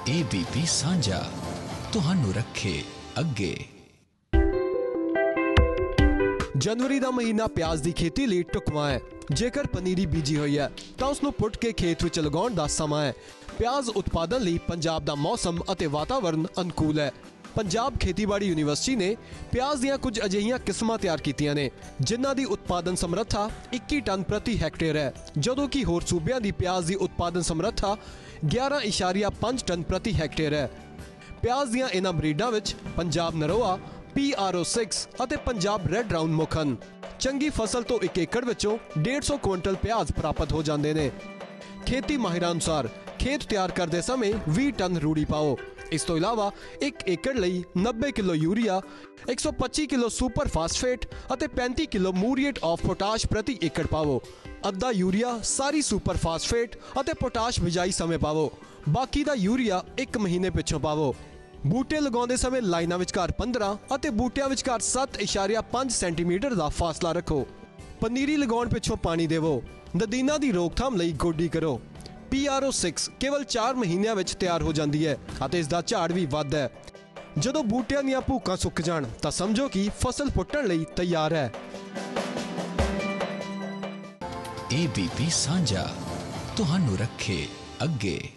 ABP ਸਾਂਝਾ, ਤੁਹਾਨੂੰ ਰੱਖੇ ਅੱਗੇ। ਜਨਵਰੀ ਦਾ ਮਹੀਨਾ ਪਿਆਜ਼ ਦੀ ਖੇਤੀ ਲਈ ਢੁਕਵਾਂ ਹੈ। ਜੇਕਰ ਪਨੀਰੀ ਬੀਜੀ ਹੋਈ ਹੈ, ਤਾਂ ਉਸ ਨੂੰ ਪੁੱਟ ਕੇ ਖੇਤ ਵਿੱਚ ਲਗਾਉਣ ਦਾ ਸਮਾਂ ਹੈ। ਪਿਆਜ਼ ਉਤਪਾਦਨ ਲਈ ਪੰਜਾਬ ਦਾ ਮੌਸਮ ਅਤੇ ਵਾਤਾਵਰਣ ਅਨੁਕੂਲ ਹੈ। ਪੰਜਾਬ ਖੇਤੀਬਾੜੀ ਯੂਨੀਵਰਸਿਟੀ ਨੇ ਪਿਆਜ਼ ਦੀਆਂ ਕੁਝ ਅਜਿਹੀਆਂ ਕਿਸਮਾਂ ਤਿਆਰ ਕੀਤੀਆਂ ਨੇ, ਜਿਨ੍ਹਾਂ ਦੀ ਉਤਪਾਦਨ ਸਮਰੱਥਾ 21 ਟਨ ਪ੍ਰਤੀ ਹੈਕਟੇਅਰ ਹੈ, ਜਦੋਂ ਕਿ ਹੋਰ ਸੂਬਿਆਂ ਦੀ ਪਿਆਜ਼ ਦੀ ਉਤਪਾਦਨ ਸਮਰੱਥਾ 11.5 ਟਨ ਪ੍ਰਤੀ ਹੈਕਟੇਅਰ ਹੈ। ਪਿਆਜ਼ ਦੀਆਂ ਇਹਨਾਂ ਬਰੀਡਾਂ ਵਿੱਚ ਪੰਜਾਬ ਨਰੋਆ PRO6 ਅਤੇ ਪੰਜਾਬ ਰੈੱਡ ਰਾਉਂਡ ਮੁੱਖ ਹਨ ਚੰਗੀ ਫਸਲ ਤੋਂ 1 ਏਕੜ ਵਿੱਚੋਂ 150 ਕੁਇੰਟਲ ਪਿਆਜ਼ ਪ੍ਰਾਪਤ ਹੋ ਜਾਂਦੇ ਨੇ। ਖੇਤੀ ਮਾਹਿਰਾਂ ਅਨੁਸਾਰ ਖੇਤ ਤਿਆਰ ਕਰਦੇ ਸਮੇਂ 20 ਟਨ ਰੂੜੀ ਪਾਓ। ਇਸ ਤੋਂ ਇਲਾਵਾ 1 ਏਕੜ ਲਈ 90 kilo urea 125 kilo super phosphate ਅਤੇ 35 ਕਿਲੋ ਮੂਰੀਏਟ ਆਫ ਪੋਟਾਸ਼ ਪ੍ਰਤੀ ਏਕੜ ਪਾਵੋ ਅੱਧਾ ਯੂਰੀਆ ਸਾਰੀ ਸੁਪਰ ਫਾਸਫੇਟ ਅਤੇ ਪੋਟਾਸ਼ ਬਿਜਾਈ ਸਮੇਂ ਪਾਵੋ ਬਾਕੀ ਦਾ ਯੂਰੀਆ 1 ਮਹੀਨੇ ਪਿੱਛੋਂ ਪਾਵੋ ਬੂਟੇ ਲਗਾਉਂਦੇ ਸਮੇਂ ਲਾਈਨਾਂ ਵਿਚਕਾਰ 15 ਅਤੇ ਬੂਟਿਆਂ ਵਿਚਕਾਰ 7.5 ਸੈਂਟੀਮੀਟਰ ਦਾ ਫਾਸਲਾ ਰੱਖੋ। ਪਨੀਰੀ ਲਗਾਉਣ ਪਿੱਛੋਂ ਪਾਣੀ ਦੇਵੋ। ਨਦੀਨਾਂ ਦੀ ਰੋਕਥਾਮ ਲਈ ਗੋਡੀ ਕਰੋ। PRO6 ਕੇਵਲ 4 ਮਹੀਨਿਆਂ ਵਿੱਚ ਤਿਆਰ ਹੋ ਜਾਂਦੀ ਹੈ ਅਤੇ ਇਸ ਦਾ ਝਾੜ ਵੀ ਵੱਧ ਹੈ। ਜਦੋਂ ਬੂਟਿਆਂ ਦੀਆਂ ਭੂਕਾਂ ਸੁੱਕ ਜਾਣ, ਤਾਂ ਸਮਝੋ ਕਿ ਫਸਲ ਪੁੱਟਣ ਲਈ ਤਿਆਰ ਹੈ। ABP ਸਾਂਝਾ। ਤੁਹਾਨੂੰ ਰੱਖੇ ਅੱਗੇ।